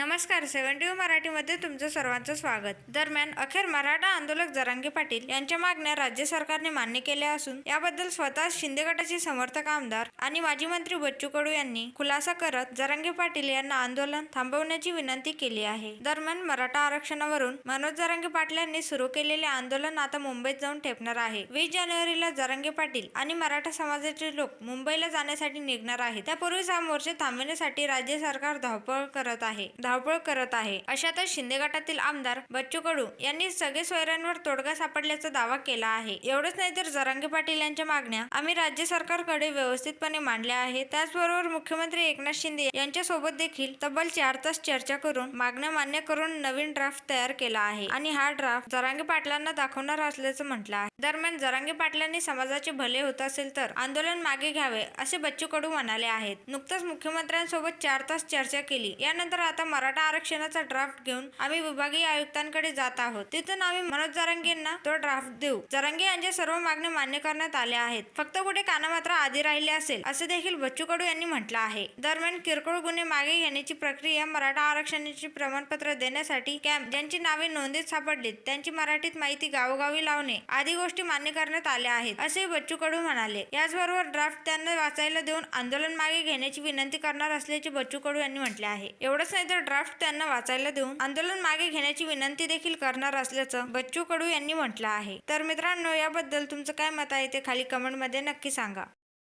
नमस्कार सेव्हन्टी मराठीमध्ये तुमचं सर्वांचं स्वागत. दरम्यान अखेर मराठा आंदोलक जरांगे पाटील यांच्या मागण्या राज्य सरकारने मान्य केल्या असून याबद्दल स्वतः शिंदे गटाचे समर्थक आमदार आणि माजी मंत्री बच्चू कडू यांनी खुलासा करत जरांगे पाटील यांना आंदोलन थांबवण्याची विनंती केली आहे. दरम्यान मराठा आरक्षणावरून मनोज जरांगे पाटील यांनी सुरू केलेले आंदोलन आता मुंबईत जाऊन ठेपणार आहे. वीस जानेवारीला जरांगे पाटील आणि मराठा समाजाचे लोक मुंबईला जाण्यासाठी निघणार आहेत. त्यापूर्वीच हा मोर्चा थांबवण्यासाठी राज्य सरकार धावपळ करत आहे. धावपळ करत आहे. अशातच शिंदे गटातील आमदार बच्चू कडू यांनी सगळे सोयऱ्यांवर तोडगा सापडल्याचा दावा केला आहे. एवढंच नाही तर जरांगे पाटील यांच्या मागण्या आम्ही राज्य सरकारकडे व्यवस्थितपणे मांडल्या आहेत. त्याचबरोबर मुख्यमंत्री एकनाथ शिंदे यांच्या सोबत देखील तब्बल चार तास चर्चा करून मागण्या मान्य करून नवीन ड्राफ्ट तयार केला आहे आणि हा ड्राफ्ट जरांगे पाटलांना दाखवणार असल्याचं म्हटलं आहे. दरम्यान जरांगे पाटलांनी समाजाचे भले होत असेल तर आंदोलन मागे घ्यावे असे बच्चू कडू म्हणाले आहेत. नुकतंच मुख्यमंत्र्यांसोबत चार तास चर्चा केली. यानंतर आता मराठा आरक्षणाचा ड्राफ्ट घेऊन आम्ही विभागीय आयुक्तांकडे जात आहोत. तिथून आम्ही मनोज जरांगेंना तो ड्राफ्ट देऊ. जरांगे यांच्या सर्व मागण्या मान्य करण्यात आल्या आहेत. फक्त कुठे कानामात्र आधी राहिले असेल असे देखील बच्चू कडू यांनी म्हटलं आहे. दरम्यान किरकोळ गुन्हे मागे घेण्याची प्रक्रिया मराठा आरक्षणाची प्रमाणपत्र देण्यासाठी कॅम्प ज्यांची नावे नोंदीत सापडलीत त्यांची मराठीत माहिती गावोगावी लावणे आदी गोष्टी मान्य करण्यात आल्या आहेत असे बच्चू कडू म्हणाले. याचबरोबर ड्राफ्ट त्यांना वाचायला देऊन आंदोलन मागे घेण्याची विनंती करणार असल्याचे बच्चू कडू यांनी म्हटले आहे. एवढंच नाही तर ड्राफ्ट त्यांना वाचायला देऊन आंदोलन मागे घेण्याची विनंती देखील करणार असल्याचं बच्चू कडू यांनी म्हटलं आहे. तर मित्रांनो याबद्दल तुमचं काय मत आहे ते खाली कमेंटमध्ये नक्की सांगा.